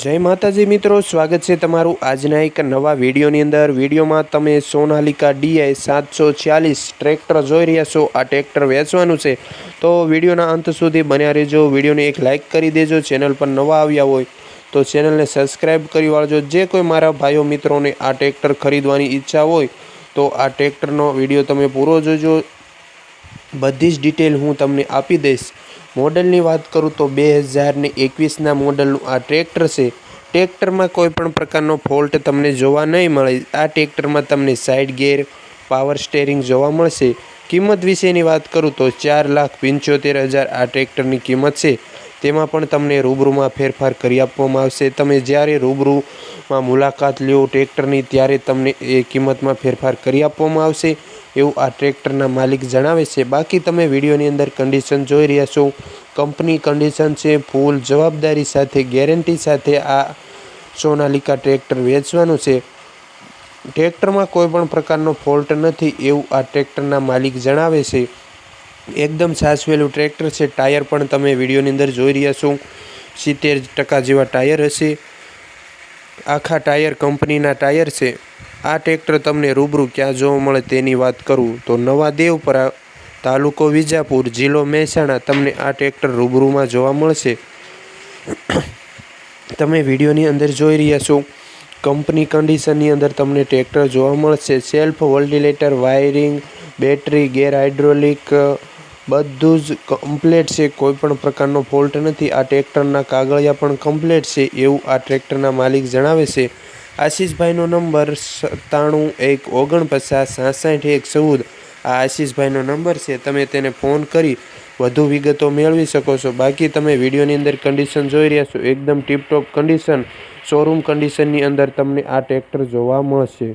જય માતાજી મિત્રો, સ્વાગત છે તમારું આજના એક નવા વિડીયોની અંદર. વિડીયોમાં તમે સોનાલિકા ડીઆઈ સાતસો છ્યાલીસ ટ્રેક્ટર જોઈ રહ્યા છો. આ ટ્રેક્ટર વેચવાનું છે. તો વિડીયોના અંત સુધી બન્યા રહેજો. વિડીયોને એક લાઇક કરી દેજો, ચેનલ પર નવા આવ્યા હોય તો ચેનલને સબસ્ક્રાઈબ કરી વાળજો. જે કોઈ મારા ભાઈઓ મિત્રોને આ ટ્રેક્ટર ખરીદવાની ઈચ્છા હોય તો આ ટ્રેક્ટરનો વીડિયો તમે પૂરો જોજો. બધી જ ડિટેલ હું તમને આપી દઈશ. મોડલની વાત કરું તો બે હજારને એકવીસના મોડલનું આ ટ્રેક્ટર છે. ટ્રેક્ટરમાં કોઈ પણ પ્રકારનો ફોલ્ટ તમને જોવા નહીં મળે. આ ટ્રેક્ટરમાં તમને સાઇડ ગેર પાવર સ્ટેરિંગ જોવા મળશે. કિંમત વિશેની વાત કરું તો ચાર લાખ પંચોતેર હજાર આ ટ્રેક્ટરની કિંમત છે. તેમાં પણ તમને રૂબરૂમાં ફેરફાર કરી આપવામાં આવશે. તમે જ્યારે રૂબરૂમાં મુલાકાત લ્યો ટ્રેક્ટરની, ત્યારે તમને એ કિંમતમાં ફેરફાર કરી આપવામાં આવશે. એવું આ ટ્રેક્ટરના માલિક જણાવે છે. બાકી તમે વિડીયોની અંદર કન્ડિશન જોઈ રહ્યા છો. કંપની કન્ડિશન છે ફૂલ જવાબદારી સાથે ગેરંટી સાથે આ સોનાલિકા ટ્રેક્ટર વેચવાનું છે. ટ્રેક્ટરમાં કોઈ પણ પ્રકારનો ફોલ્ટ નથી એવું આ ટ્રેક્ટરના માલિક જણાવે છે. એકદમ સાચવેલું ટ્રેક્ટર છે. ટાયર પણ તમે વિડીયોની અંદર જોઈ રહ્યા છો. સિત્તેર ટકા જેવા ટાયર હશે. આખા ટાયર કંપનીના ટાયર છે. આ ટ્રેક્ટર તમને રૂબરૂ ક્યાં જોવા મળે તેની વાત કરું તો નવા દેવપરા તાલુકો વિજાપુર જિલ્લો મહેસાણા તમને આ ટ્રેક્ટર રૂબરૂમાં જોવા મળશે. તમે વિડીયોની અંદર જોઈ રહ્યા છો, કંપની કન્ડિશનની અંદર તમને ટ્રેક્ટર જોવા મળશે. સેલ્ફ વોલ્ટિલેટર, વાયરિંગ, બેટરી, ગેર હાઇડ્રોલિક, બધું જ કમ્પ્લેટ છે. કોઈ પણ પ્રકારનો ફોલ્ટ નથી. આ ટ્રેક્ટરના કાગળિયા પણ કમ્પ્લેટ છે. એવું આ ટ્રેક્ટરના માલિક જણાવે છે. આશીષભાઈનો નંબર સત્તાણું એક ઓગણપચાસ સાસઠ એક ચૌદ. આ આશીષભાઈનો નંબર છે, તમે તેને ફોન કરી વધુ વિગતો મેળવી શકો છો. બાકી તમે વિડીયોની અંદર કન્ડિશન જોઈ રહ્યા છો. એકદમ ટીપટોપ કન્ડિશન શોરૂમ કન્ડિશનની અંદર તમને આ ટ્રેક્ટર જોવા મળશે.